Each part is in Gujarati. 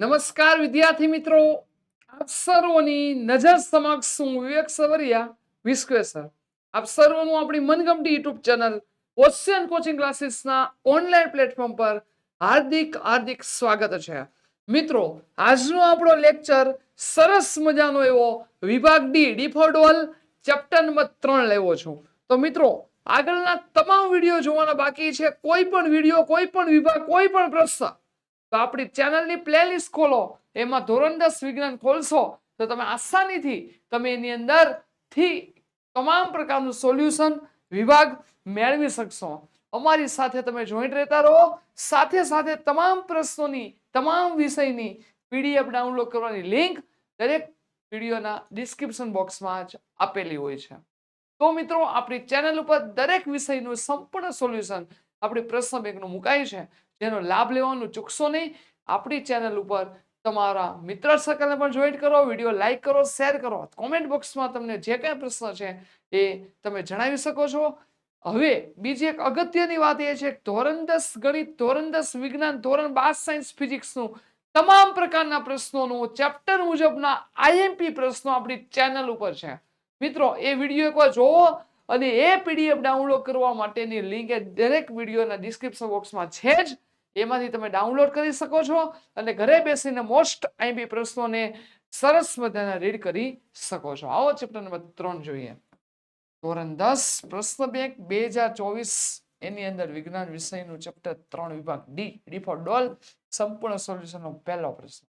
નમસ્કાર વિદ્યાર્થી મિત્રો. આપ સર્વોની નજર સમક્ષ હું વિવેક સવરિયા વિશ્વે સર. આપ સર્વનું આપણી મનગમતી યુટ્યુબ ચેનલ ઓશિયન કોચિંગ ક્લાસીસના ઓનલાઈન પ્લેટફોર્મ પર હાર્દિક હાર્દિક સ્વાગત છે. મિત્રો, આજનો આપણો લેક્ચર સરસ મજાનો એવો વિભાગ ડી ડિફોડોલ ચેપ્ટર નંબર ત્રણ લેવો છું. તો મિત્રો, આગળના તમામ વીડિયો જોવાના બાકી છે. કોઈ પણ વીડિયો કોઈ પણ વિભાગ, કોઈ પણ પ્રશ્ન તો આપણી ચેનલની પ્લેલિસ્ટ ખોલો. એમાં ધોરણ દસ વિજ્ઞાન ખોલશો. તો તમે આસાનીથી તમે એની અંદરથી તમામ પ્રકારનું સોલ્યુશન વિભાગ મેળવી શકશો. અમારી સાથે તમે જોઈન્ટ રહેતા રહો. સાથે સાથે તમામ પ્રશ્નોની, તમામ વિષયની પીડીએફ ડાઉનલોડ કરવાની લિંક દરેક વિડીયોના ડિસ્ક્રિપ્શન બોક્સમાં જ આપેલી હોય છે. તો મિત્રો, આપણી ચેનલ ઉપર દરેક વિષયનું સંપૂર્ણ સોલ્યુશન આપણી પ્રશ્ન બેંકનું મુકાય છે. જેનો લાભ લેવાનું ચૂકશો નહીં. આપણી ચેનલ ઉપર તમારા મિત્ર સર્કલને પણ જોઈન કરો વીડિયો લાઈક કરો શેર કરો. કોમેન્ટ બોક્સમાં તમને જે કાંઈ પ્રશ્ન છે એ તમે જણાવી શકો છો. હવે બીજી એક અગત્યની વાત એ છે ધોરણ દસ ગણિત, ધોરણ દસ વિજ્ઞાન, ધોરણ બાર સાયન્સ ફિઝિક્સનું તમામ પ્રકારના પ્રશ્નોનું ચેપ્ટર મુજબના આઈએમપી પ્રશ્નો આપણી ચેનલ ઉપર છે. મિત્રો, એ વીડિયો એકવાર જોવો અને એ પીડીએફ ડાઉનલોડ કરવા માટેની લિંક એ દરેક વિડીયોના ડિસ્ક્રિપ્શન બોક્સમાં છે જ. એમાંથી તમે ડાઉનલોડ કરી શકો છો અને ઘરે બેસીને મોસ્ટ આઈબી પ્રશ્નોને સરસ મજાના રીડ કરી શકો છો. આવો ચેપ્ટર નંબર ત્રણ જોઈએ. ધોરણ દસ, પ્રશ્ન બેંક બે હજાર ચોવીસ, એની અંદર વિજ્ઞાન વિષયનું ચેપ્ટર ત્રણ વિભાગ ડી ડી ડોલ સંપૂર્ણ સોલ્યુશનનો પહેલો પ્રશ્ન.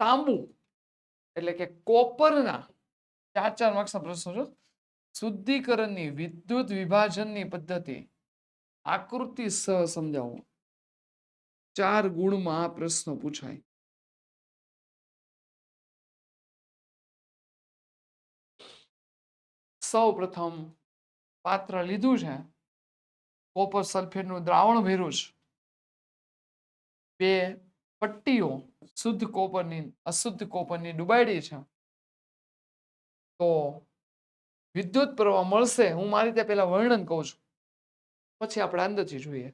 તાંબુ એટલે કે કોપરના ચાર ચાર માર્ક્સના પ્રશ્નો છે. શુદ્ધિકરણની, વિદ્યુત વિભાજનની પદ્ધતિ. આકૃતિ સહ સમજાવો. ચાર ગુણમાં આ પ્રશ્ન પૂછાય. સૌ પ્રથમ પાત્ર લીધું છે. કોપર સલ્ફેટનું દ્રાવણ ભેરું છે. બે પટ્ટીઓ શુદ્ધ કોપરની, અશુદ્ધ કોપરની ડુબાડી છે. તો વિદ્યુત પ્રવાહ મળશે, હું મારી રીતે પહેલાં વર્ણન કહું છું. પછી આપણે અંદરથી જોઈએ.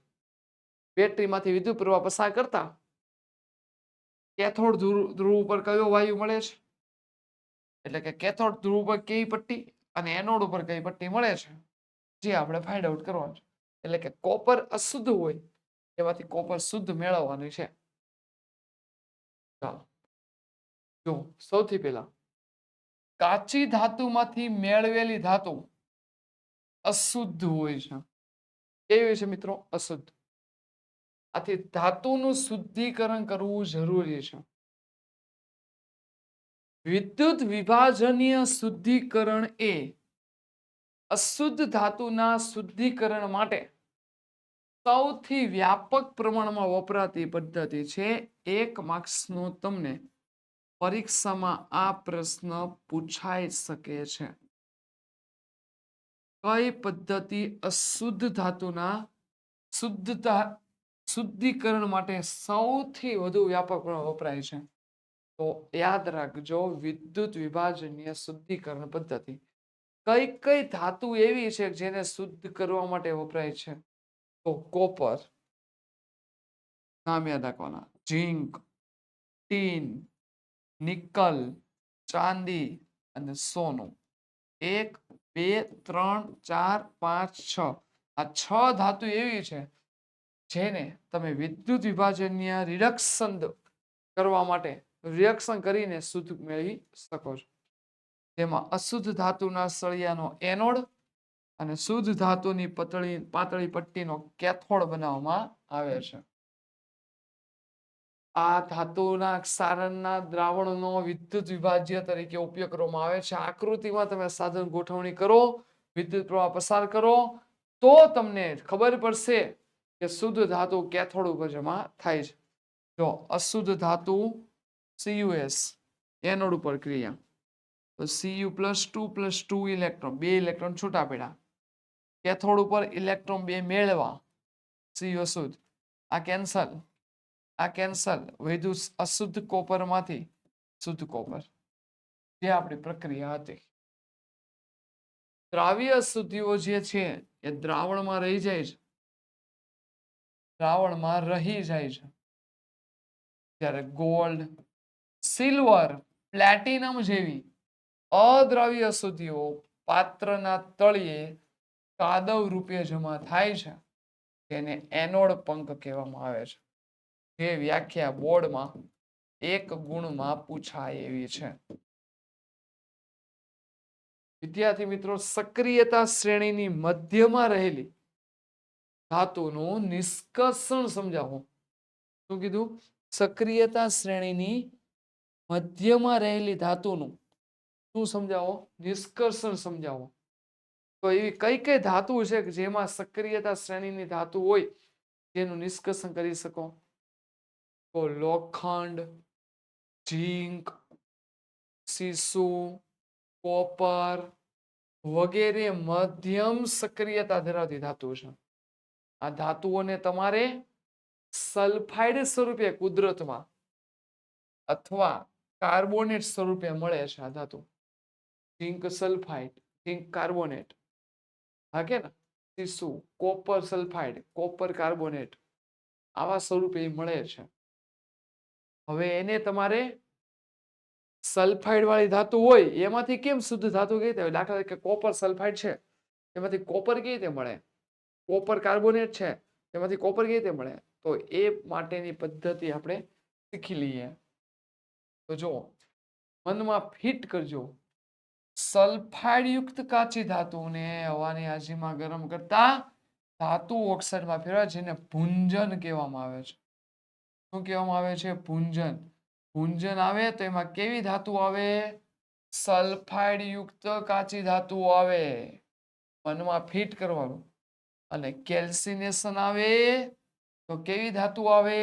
બેટરીમાંથી વિદ્યુત પ્રવાહ પસાર કરતા કેથોડ ધ્રુવ ઉપર કયો વાયુ મળે છે? એટલે કે કેથોડ ધ્રુવ ઉપર કેવી પટ્ટી અને એનોડ ઉપર કઈ પટ્ટી મળે છે? જે આપણે ફાઇન્ડ આઉટ કરવાનું છે. એટલે કે કોપર અશુદ્ધ હોય, એમાંથી કોપર શુદ્ધ મેળવવાનું છે. ચાલો. જો, સૌથી પહેલા કાચી ધાતુમાંથી મેળવેલી ધાતુ અશુદ્ધ હોય છે. એવી છે મિત્રો? અશુદ્ધ. આથી ધાતુનું શુદ્ધિકરણ કરવું જરૂરી છે. વિદ્યુત વિભાજનીય શુદ્ધિકરણ એ અશુદ્ધ ધાતુના શુદ્ધિકરણ માટે સૌથી વ્યાપક પ્રમાણમાં વપરાતી પદ્ધતિ છે. એક માર્ક્સનો તમને પરીક્ષામાં આ પ્રશ્ન પૂછાઈ શકે છે. કઈ પદ્ધતિ અશુદ્ધ ધાતુના શુદ્ધતા, શુદ્ધિકરણ માટે સૌથી વધુ વ્યાપકપણે વપરાય છે? તો યાદ રાખજો, વિદ્યુત વિભાજનીય શુદ્ધિકરણ પદ્ધતિ. કઈ કઈ ધાતુ એવી છે જેને શુદ્ધ કરવા માટે વપરાય છે? તો કોપર, નામ યાદ રાખવાના, ઝીંક, ટીન નિકલ, ચાંદી અને સોનું. એક, બે, ત્રણ, ચાર, પાંચ, છ. આ છ ધાતુ એવી છે જેને તમે વિદ્યુત વિભાજનીય રિડક્શન કરવા માટે રિએક્શન કરીને શુદ્ધ મેળવી શકો છો. તેમાં અશુદ્ધ ધાતુના સળિયાનો એનોડ અને શુદ્ધ ધાતુની પતળી, પાતળી પટ્ટીનો કેથોડ બનાવવામાં આવે છે. આ ધાતુના ક્ષારણના દ્રાવણનો વિદ્યુત વિભાજ્ય તરીકે ઉપયોગ કરવામાં આવે છે. આકૃતિમાં તમે સાધન ગોઠવણી કરો, વિદ્યુત પ્રવાહ પસાર કરો, તો તમને ખબર પડશે કે શુદ્ધ ધાતુ કેથોડ ઉપર જમા થાય છે. જો અશુદ્ધ ધાતુ સીયુએસ એનોડ ઉપર ક્રિયા. તો C U plus two plus two electron બે ઇલેક્ટ્રોન છૂટા પડ્યા. કેથોડ ઉપર ઇલેક્ટ્રોન બે મેળવા સીયુ અશુદ્ધ. આ કેન્સલ આ કેન્સર વૈધુ અશુદ્ધ કોપરમાંથી શુદ્ધ કોપર. જે આપણી પ્રક્રિયા હતી. દ્રાવ્ય અશુદ્ધિઓ જે છે એ દ્રાવણમાં રહી જાય છે. દ્રાવણમાં રહી જાય છે. જ્યારે ગોલ્ડ સિલ્વર પ્લેટિનમ જેવી અદ્રાવ્ય અશુદ્ધિઓ પાત્રના તળિયે કાદવ રૂપે જમા થાય છે. તેને એનોડ પંખ કહેવામાં આવે છે. જે વ્યાખ્યા બોર્ડમાં એક ગુણમાં પૂછાય એવી છે. વિદ્યાર્થી મિત્રો, સક્રિયતા શ્રેણીની મધ્યમાં રહેલી ધાતુનું નિષ્કર્ષણ સમજાવો. શું કીધું? સક્રિયતા શ્રેણીની મધ્યમાં રહેલી ધાતુનું શું સમજાવો? નિષ્કર્ષણ સમજાવો. તો એવી કઈ કઈ ધાતુ છે જેમાં સક્રિયતા શ્રેણીની ધાતુ હોય, જેનું નિષ્કર્ષણ કરી શકો? લોખંડ ઝીંક સીસુ કોપર વગેરે મધ્યમ સક્રિયતા ધરાવતી ધાતુ છે. આ ધાતુઓને તમારે સલ્ફાઇડ સ્વરૂપે કુદરતમાં અથવા કાર્બોનેટ સ્વરૂપે મળે છે આ ધાતુ. Zinc sulphide, zinc carbonate. હા કે ને? સીસુ, કોપર સલ્ફાઇડ, કોપર કાર્બોનેટ. આવા સ્વરૂપે મળે છે. હવે એને તમારે સલ્ફાઇડ વાળી ધાતુ હોય, એમાંથી કેમ શુદ્ધ ધાતુ કઈ રીતે દાખલા તરીકે કોપર સલ્ફાઇડ છે, એમાંથી કોપર કેવી રીતે મળે? કોપર કાર્બોનેટ છે, એમાંથી કોપર કઈ રીતે મળે? તો એ માટેની પદ્ધતિ આપણે શીખી લઈએ. તો જો મનમાં ફિટ કરજો. સલ્ફાઇડ યુક્ત કાચી ધાતુને હવાની હાજરીમાં ગરમ કરતા ધાતુ ઓક્સાઇડમાં ફેરવા જેને ભુંજન કહેવામાં આવે છે. શું કહેવામાં આવે છે? પૂંજન પૂંજન આવે તો એમાં કેવી ધાતુ આવે? સલ્ફાઇડ યુક્ત કાચી ધાતુ આવે. મનમાં ફિટ કરવાનું. અને કેલ્સિનેશન આવે તો કેવી ધાતુ આવે?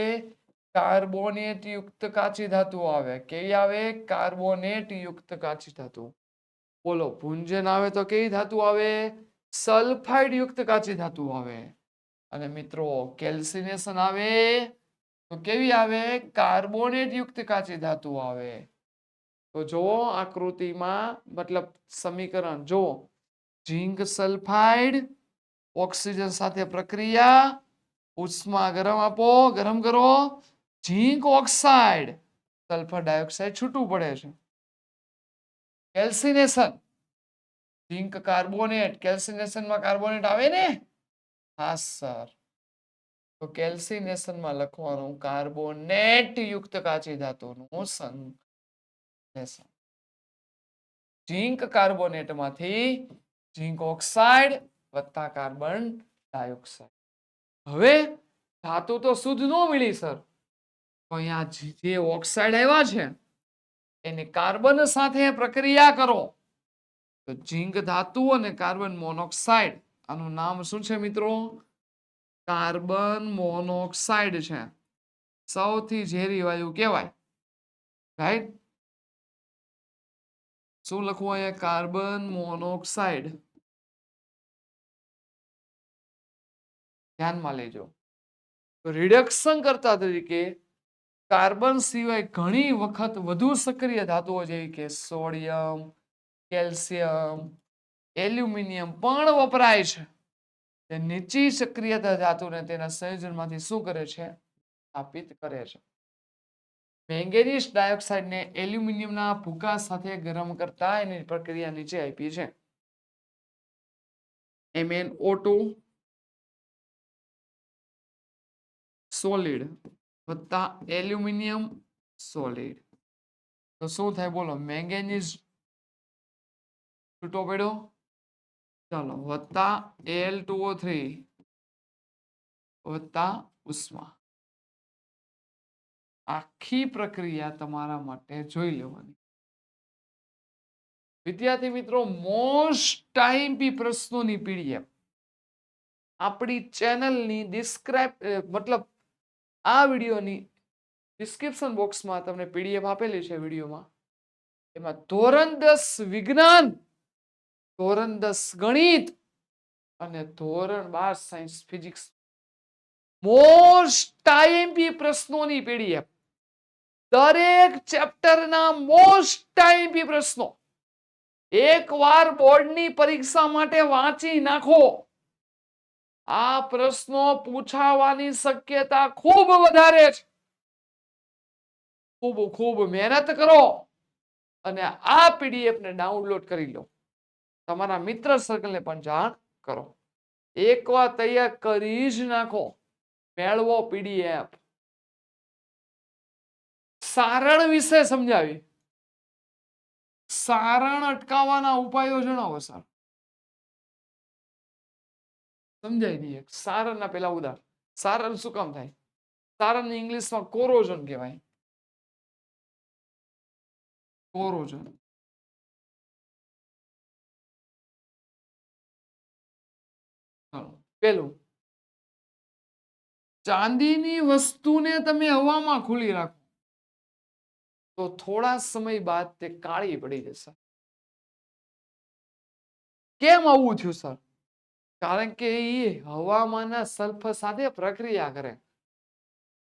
કાર્બોનેટ યુક્ત કાચી ધાતુ આવે. કેવી આવે? કાર્બોનેટ યુક્ત કાચી ધાતુ. બોલો, ભુંજન આવે તો કેવી ધાતુ આવે? સલ્ફાઇડ યુક્ત કાચી ધાતુ આવે. અને મિત્રો, કેલ્સિનેશન આવે તો કેવી આવે? કાર્બોનેટ યુક્ત કાચી ધાતુ આવે. તો જો આકૃતિમાં, મતલબ સમીકરણ જો ઝીંક સલ્ફાઇડ, ઓક્સિજન સાથે પ્રક્રિયા, ઉષ્મા ગરમ આપો, ગરમ કરો. ઝીંક ઓક્સાઇડ, સલ્ફર ડાયોક્સાઇડ છૂટું પડે છે. કેલ્સિનેશન. ઝીંક કાર્બોનેટ, કેલ્સિનેશનમાં કાર્બોનેટ આવે ને? હા, સર. તો કેલ્સિનેશનમાં લખવાનું કાર્બોનેટ યુક્ત કાચી ધાતુનું સંશ્લેષણ. ઝીંક કાર્બોનેટમાંથી ઝીંક ઓક્સાઇડ વત્તા કાર્બન ડાયોક્સાઇડ. હવે ધાતુ તો શુદ્ધ ન મળી સર. અહીંયા જે- જે ઓક્સાઇડ આવ્યા છે, એની કાર્બન સાથે પ્રક્રિયા કરો. તો ઝીંક ધાતુ અને કાર્બન મોનોક્સાઇડ, આનું નામ શું છે મિત્રો? કાર્બન મોનોક્સાઇડ છે. સૌથી ઝેરી વાયુ કહેવાય. રાઈટ શું લખવું અહીંયા? Carbon monoxide. ધ્યાનમાં લેજો. રિડક્શન કરતા તરીકે કાર્બન સિવાય ઘણી વખત વધુ સક્રિય ધાતુઓ જેવી કે સોડિયમ, કેલ્શિયમ, એલ્યુમિનિયમ પણ વપરાય છે. તે નીચી સક્રિયતા ધાતુને તેના સંયોજનમાંથી શું કરે છે? સ્થાપિત કરે છે. મેંગેનીઝ ડાયોક્સાઇડને એલ્યુમિનિયમના ભૂકા સાથે ગરમ કરતા એની પ્રક્રિયા નીચે આપી છે. MnO2 સોલિડ વત્તા એલ્યુમિનિયમ સોલિડ. તો શું થાય બોલો? મેંગેનીઝ છૂટો પડ્યો. ચાલો વત્તા એલ ટુ ઓ થ્રી વત્તા ઉષ્મા આખી પ્રક્રિયા તમારા માટે જોઈ લેવાની વિદ્યાર્થી મિત્રો મોસ્ટ ટાઈમ પી પ્રશ્નોની પીડીએફ આપણી ચેનલની ડિસ્ક્રાઇબ મતલબ આ વિડીયોની ડિસ્ક્રિપ્શન બોક્સમાં તમને પીડીએફ આપેલી છે વિડીયોમાં એમાં ધોરણ દસ વિજ્ઞાન ધોરણ દસ ગણિત અને ધોરણ બાર સાયન્સ ફિઝિક્સ મોસ્ટ ટાઈમપી પ્રશ્નોની પીડીએફ દરેક ચેપ્ટરના મોસ્ટ ટાઈમપી પ્રશ્નો. એકવાર બોર્ડની પરીક્ષા માટે વાંચી નાખો. આ પ્રશ્નો પૂછાવાની શક્યતા ખૂબ વધારે છે. ખૂબ ખૂબ મહેનત કરો અને આ પીડીએફ ને ડાઉનલોડ કરી લો. તમારા મિત્ર સર્કલને પણ જાણ કરો. એકવાર તૈયાર કરી જ નાખો. મેળવો પીડીએફ સારણ વિશે સમજાવી. સારણ અટકાવવાના ઉપાયો જણાવો, સર. સમજાઈ દઈએ સારણના પેલા ઉદાહરણ. સારણ શું કામ થાય? સારણ ઇંગ્લિશમાં કોરોઝન કહેવાય. કોરોઝન પેલું. ચાંદીની વસ્તુને તમે હવામાં ખુલી રાખો. તો થોડા સમય બાદ તે કાળી પડી જશે. કેમ આવું થયું, સર? કારણ કે એ હવામાંના સલ્ફર સાથે પ્રક્રિયા કરે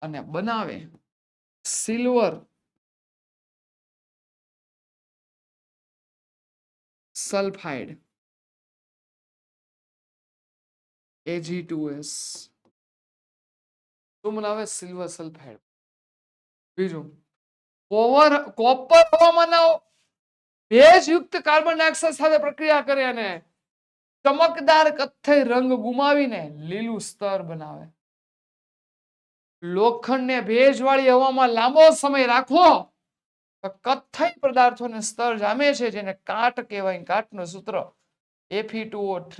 અને બનાવે સિલ્વર. સલ્ફાઇડ. Ag2S શું બનાવે સિલ્વર સલ્ફાઇડ બીજું, કોવર કોપર હવામાંના ભેજયુક્ત કાર્બન ડાયોક્સાઇડ સાથે પ્રક્રિયા કરે અને ચમકદાર કથ્થઈ રંગ ગુમાવીને લીલું સ્તર બનાવે. લોખંડને ભેજવાળી હવામાં લાંબો સમય રાખો તો કથ્થઈ પદાર્થોને સ્તર જામે છે, જેને કાટ કહેવાય. કાટનું સૂત્ર Fe2O3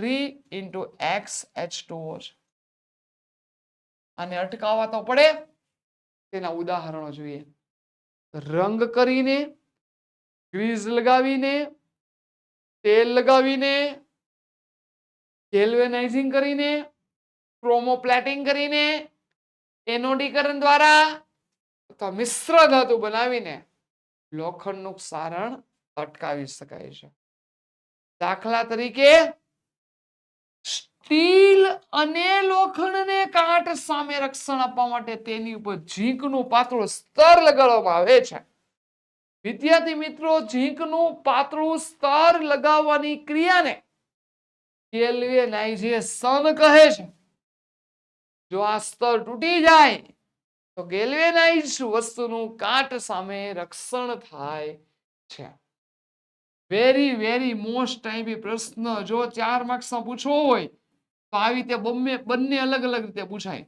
into XH2O છે આને અટકાવવા તો પડે. તેના ઉદાહરણો જોઈએ. રંગ કરીને, ગ્રીઝ લગાવીને, તેલ લગાવીને ગેલ્વેનાઇઝિંગ કરીને ક્રોમોપ્લેટિંગ કરીને એનોડીકરણ દ્વારા અથવા મિશ્ર ધાતુ બનાવીને લોખંડનું સારણ અટકાવી શકાય છે. દાખલા તરીકે સ્ટીલ અને લોખંડને કાટ સામે રક્ષણ આપવા માટે તેની ઉપર ઝીંકનું પાતળું સ્તર લગાડવામાં આવે છે. વિદ્યાર્થી મિત્રો, ઝીંકનું પાતળું સ્તર લગાવવાની ક્રિયાને ગેલ્વેનાઇઝેશન કહે છે. જો આ સ્તર તૂટી જાય, તો ગેલ્વેનાઇઝ વસ્તુનું કાટ સામે રક્ષણ થાય છે. વેરી વેરી મોસ્ટ ટાઈમી પ્રશ્ન જો ચાર માર્ક્સમાં પૂછવો હોય, તો આવી રીતે બંને બંને અલગ અલગ રીતે પૂછાય.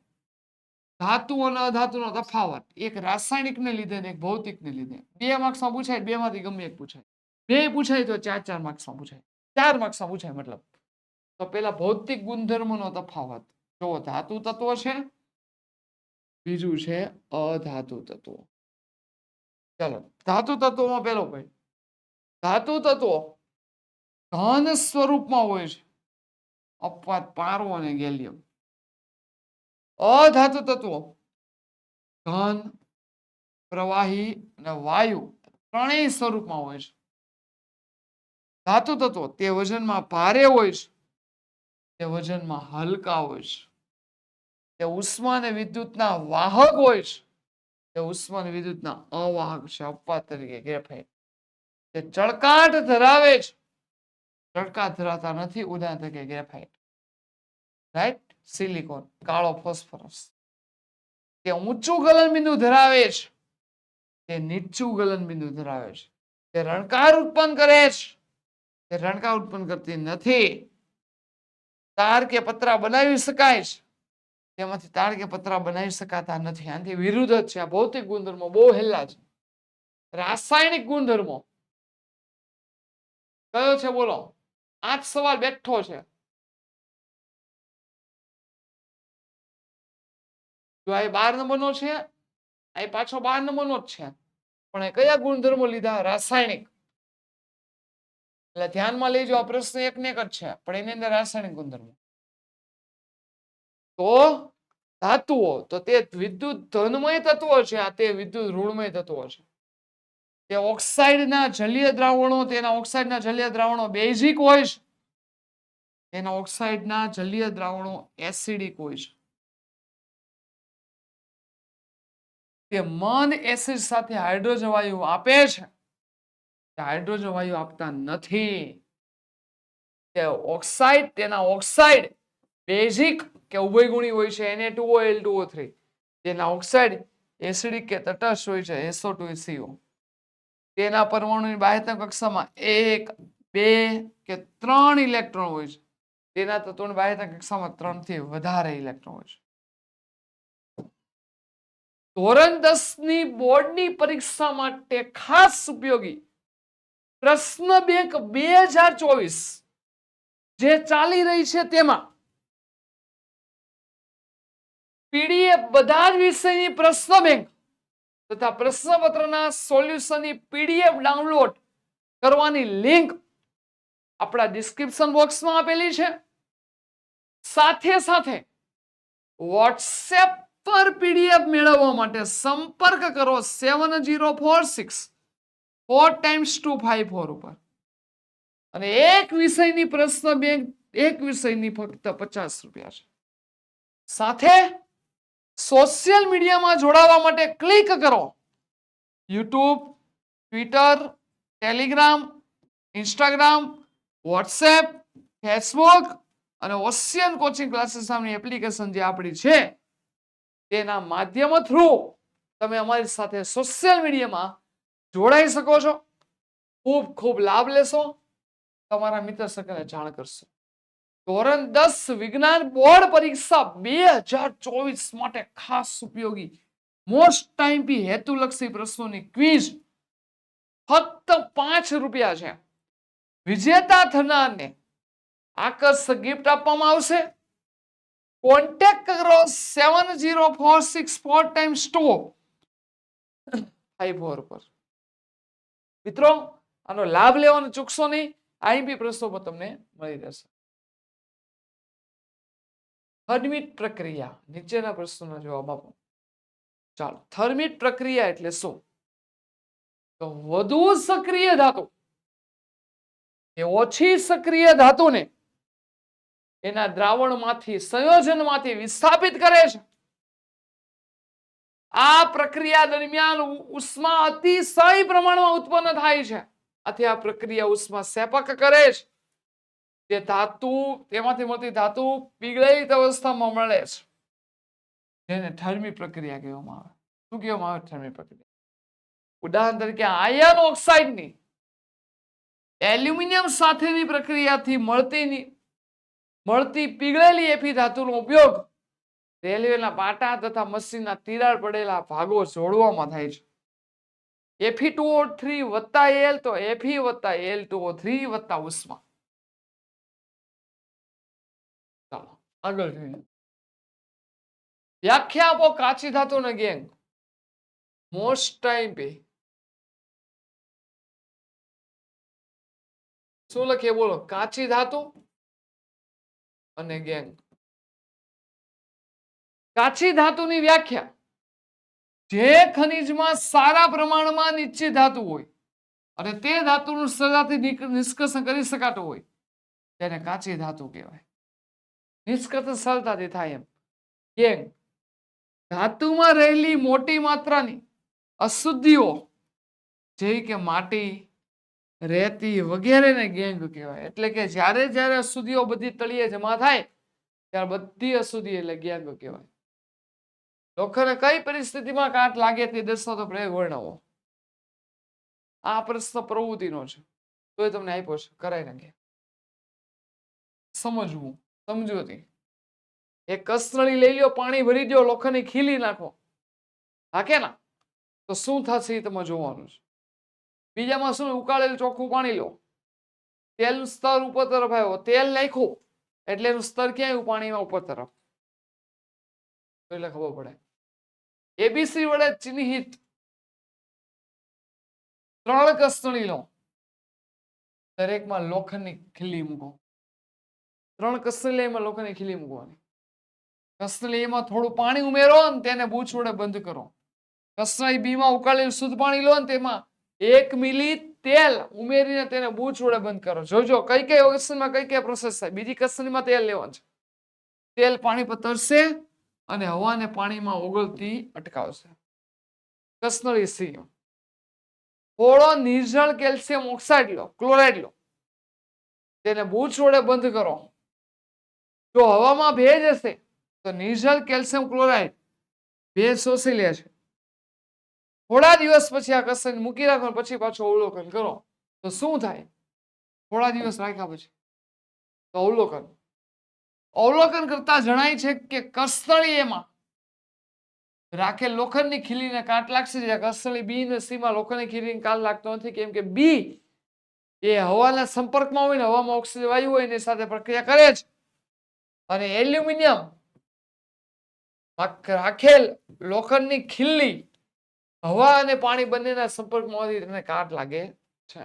ધાતુ અને અધાતુનો તફાવત. એક રાસાયણિકને લીધે ને એક ભૌતિકને લીધે. બે માર્ક્સમાં પૂછાય બે માંથી ગમે એક પૂછાય. બે પૂછાય તો ચાર ચાર માર્ક્સમાં પૂછાય. ચાર માર્ક્સમાં પૂછાય મતલબ. તો પેલા ભૌતિક ગુણધર્મનો તફાવત. જો ધાતુ તત્વ છે, બીજું છે અધાતુ તત્વો. ચાલો, ધાતુ તત્વોમાં પેલો ભાઈ ધાતુ તત્વો ઘન સ્વરૂપમાં હોય છે. અપવાદ પારો અને ગેલિયમ. અધાતુ તત્વો ઘન, પ્રવાહી અને વાયુ ત્રણેય સ્વરૂપમાં હોય છે. ધાતુ તત્વો તે વજનમાં ભારે હોય છે. તે વજનમાં હલકા હોય છે. તે ઉષ્મા અને વિદ્યુતના વાહક હોય છે. તે ઉષ્મા અને વિદ્યુતના અવાહક છે. અપવાદ તરીકે ગ્રેફાઇટ તે ચળકાટ ધરાવે છે. ચળકાટ ધરાવતા નથી, ઉદાહરણ તરીકે ગ્રેફાઇટ રાઈટ સિલિકોન કાળો ફોસ્ફરસ તે ઊંચું ગલનબિંદુ ધરાવે છે. તે નીચું ગલનબિંદુ ધરાવે છે. તે રણકાર ઉત્પન્ન કરે છે. તે રણકાર ઉત્પન્ન કરતી નથી. તાર કે પતરા બનાવી શકાય છે. તેમાંથી તાર કે પતરા બનાવી શકાતા નથી. આનાથી વિરુદ્ધ જ છે. આ ભૌતિક ગુણધર્મો બહુ હેલા છે. રાસાયણિક ગુણધર્મો કયો છે બોલો? આઠ સવાલ બેઠો છે. જો આ બાર નંબરનો છે, આ પાછો બાર નંબરનો જ છે. પણ એ કયા ગુણધર્મો લીધા? રાસાયણિક. એટલે ધ્યાનમાં લેજો, આ પ્રશ્ન એક ને એક જ છે, પણ એની અંદર રાસાયણિક ગુણધર્મો. તો ધાતુઓ, તો તે વિદ્યુત ધનમય તત્વો છે, આ તે વિદ્યુત ઋણમય તત્વો છે. તે ઓક્સાઇડના જલીય દ્રાવણો, તેના ઓક્સાઇડના જલીય દ્રાવણો બેઝિક હોય છે. તેના ઓક્સાઇડના જલીય દ્રાવણો એસિડિક હોય છે. તે મંદ એસિડ સાથે હાઇડ્રોજન વાયુ આપે છે. હાઇડ્રોજન વાયુ આપતા નથી. તે ઓક્સાઇડ તેના ઓક્સાઇડ બેઝિક કે ઉભયગુણી હોય છે Na2O તેના ઓક્સાઇડ એસિડિક કે તટસ્થ હોય છે SO2CO તેના પરમાણુની બાહ્યતમ કક્ષામાં એક, બે કે ત્રણ ઇલેક્ટ્રોન હોય છે. તેના તત્વોની બાહ્યતમ કક્ષામાં ત્રણથી વધારે ઇલેક્ટ્રોન હોય છે. ધોરણ દસની બોર્ડની પરીક્ષા માટે ખાસ ઉપયોગી પ્રશ્ન બેંક બે હજાર ચોવીસ જે ચાલી રહી છે તેમાં પીડીએફ બધા જ વિષયની પ્રશ્ન બેંક તથા પ્રશ્નપત્રના સોલ્યુશનની પીડીએફ ડાઉનલોડ કરવાની લિંક આપણા ડિસ્ક્રિપ્શન બોક્સમાં આપેલી છે. સાથે સાથે વોટ્સએપ પર પીડીએફ મેળવવા માટે સંપર્ક કરો seven zero four six four times two five four ઉપર. અને એક વિષયની પ્રશ્ન બેંક, એક વિષયની ફક્ત પચાસ રૂપિયા છે. સાથે સોશિયલ મીડિયામાં જોડાવા માટે ક્લિક કરો. YouTube, Twitter, Telegram, Instagram, WhatsApp, Facebook અને ઓશિયન કોચિંગ ક્લાસીસ નામની એપ્લિકેશન જે આપણી છે, તેના માધ્યમ થ્રુ તમે અમારી સાથે સોશિયલ મીડિયામાં જોડાઈ શકો છો. ખૂબ ખૂબ લાભ લેશો. તમારા મિત્ર સર્કલને જાણ કરશો. ધોરણ દસ વિજ્ઞાન બોર્ડ પરીક્ષા બે હજાર ચોવીસ માટે ખાસ ઉપયોગી. મોસ્ટ ટાઈમ પી હેતુલક્ષી પ્રશ્નોની ક્વિઝ. ફક્ત પાંચ રૂપિયા છે. વિજેતા થનારને આકર્ષક ગિફ્ટ આપવામાં આવશે. કોન્ટેક્ટ કરો seven zero four six four times two five four પર. મિત્રો, આનો લાભ લેવાનો ચૂકશો નહીં. આઈપી પ્રશ્નો પણ તમને મળી રહેશે. થર્મિટ પ્રક્રિયા, નીચેના પ્રશ્નોના જવાબ આપો. ચાલો થર્મિટ પ્રક્રિયા એટલે શું? તો વધુ સક્રિય ધાતુ. એ ઓછી સક્રિય ધાતુને એના દ્રાવણમાંથી, સંયોજનમાંથી વિસ્થાપિત કરે છે. આ પ્રક્રિયા દરમિયાન ઉષ્મા અતિશય પ્રમાણમાં ઉત્પન્ન થાય છે. આથી આ પ્રક્રિયા ઉષ્મા સેપક કરે છે. તે ધાતુ, તેમાંથી મળતી ધાતુ પીગળિત અવસ્થામાં મળે છે. જેને થર્મી પ્રક્રિયા કહેવામાં આવે. શું કહેવામાં આવે થર્મી પ્રક્રિયા? ઉદાહરણ તરીકે આયર્ન ઓક્સાઇડની એલ્યુમિનિયમ સાથેની પ્રક્રિયાથી મળતી મળતી પીગળેલી એફી ધાતુનો ઉપયોગ રેલવેના પાટા તથા મશીનના તિરાડ પડેલા ભાગો જોડવામાં થાય છે. F E two O three વત્તા એલ તો એફી વત્તા એલ ટુ ઓ થ્રી વત્તા ઉષ્મા. આગળ જોઈએ. વ્યાખ્યા આપો કાચી ધાતુને ગેંગ. મોસ્ટ ટાઈમ પે. શું લખીએ? બોલો. કાચી ધાતુ અને ગેંગ. કાચી ધાતુની વ્યાખ્યા. જે ખનિજમાં સારા પ્રમાણમાં નીચી ધાતુ હોય અને તે ધાતુનું નિક- નિષ્કર્ષણ કરી શકાતું હોય, તેને કાચી ધાતુ કહેવાય. નિષ્કર્ષણ સરળતાથી થાય એમ. ગેંગ ધાતુમાં રહેલી મોટી માત્રાની અશુદ્ધિઓ, જેવી કે માટી, રેતી વગેરેને ગેંગ કહેવાય. એટલે કે જ્યારે જ્યારે અશુદ્ધિઓ બધી તળિયે જમા થાય, ત્યારે બધી અશુદ્ધિ એટલે ગેંગ કહેવાય. લોકોને કઈ પરિસ્થિતિમાં કાંટ લાગે તે દર્શાવતો પ્રયોગ વર્ણવો. આ પ્રશ્ન પ્રવૃત્તિનો છે. તો એ તમને આપ્યો છે. કરાઈ નાખે સમજવું. સમજૂતી એક કસરણી લઈ લ્યો, પાણી ભરી દો લોખંડની ખીલી નાખો. હાકે ના? તો શું થશે એ તમે જોવાનું છે. બીજામાં શું? ઉકાળેલું ચોખ્ખું પાણી લો તેલનું સ્તર ઉપર તરફ આવ્યો. તેલ નાખ્યું. એટલે એનું સ્તર ક્યાં આવ્યું? પાણીમાં ઉપર તરફ. એટલે ખબર પડે. એબીસી વડે ચિહ્નિત. ત્રણ કસણી લો. દરેકમાં લોખંડની ખીલી મૂકો. ત્રણ કસનલીમાં લોકોને ખીલી મૂકવાની. કસનલીમાં થોડું પાણી ઉમેરો ને તેને બૂચ વડે બંધ કરો. કસનાઈ બીમાં ઉકાળેલું શુદ્ધ પાણી લો ને તેમાં એક મિલી તેલ ઉમેરીને તેને બૂચ વડે બંધ કરો. જોજો કઈ કઈ ઓક્સિજનમાં કઈ કઈ પ્રોસેસ થાય? બીજી કસનીમાં તેલ લેવાનું છે. તેલ પાણી પર તરશે અને હવાને પાણીમાં ઓગળતી અટકાવશે. કસનળી સી થોડો નિર્જળ કેલ્શિયમ ઓક્સાઇડ લો, ક્લોરાઇડ લો. તેને બૂચ વડે બંધ કરો. જો હવામાં ભેજ હશે, તો નિર્જળ કેલ્શિયમ ક્લોરાઇડ ભેજ શોષી લે છે. થોડા દિવસ પછી આ કસરત મૂકી રાખો પછી પાછું અવલોકન કરો. તો શું થાય? થોડા દિવસ રાખ્યા પછી. તો અવલોકન. અવલોકન કરતા જણાય છે કે કસ્તળી એમાં રાખેલ લોખંડની ખીલીને કાટ લાગશે જ્યાં કસ્તળી બી ને સીમાં લોખંડની ખીલીને કાટ લાગતો નથી, કેમ કે બી એ હવાના સંપર્કમાં હોય ને હવામાં ઓક્સિજન વાયુ હોય એની સાથે પ્રક્રિયા કરે છે અને એલ્યુમિનિયમ. રાખેલ લોખંડની ખીલ્લી, હવા અને પાણી બંનેના સંપર્કમાંથી તેને કાટ લાગે છે.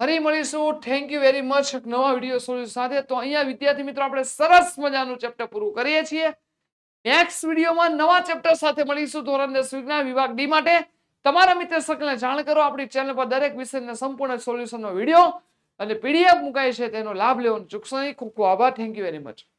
ફરી મળીશું. થેન્ક યુ વેરી મચ નવા વીડિયો સોલ્યુશન સાથે. તો અહીંયા વિદ્યાર્થી મિત્રો, આપણે સરસ મજાનું ચેપ્ટર પૂરું કરીએ છીએ. નેક્સ્ટ વિડીયોમાં નવા ચેપ્ટર સાથે મળીશું ધોરણ દસ વિજ્ઞાન વિભાગ ડી માટે. તમારા મિત્ર સર્કલને જાણ કરો. આપણી ચેનલ પર દરેક વિષયના સંપૂર્ણ સોલ્યુશનનો વીડિયો અને પીડીએફ મુકાય છે. તેનો લાભ લેવાનું ચૂકશો નહીં. ખૂબ ખૂબ આભાર. Thank you very much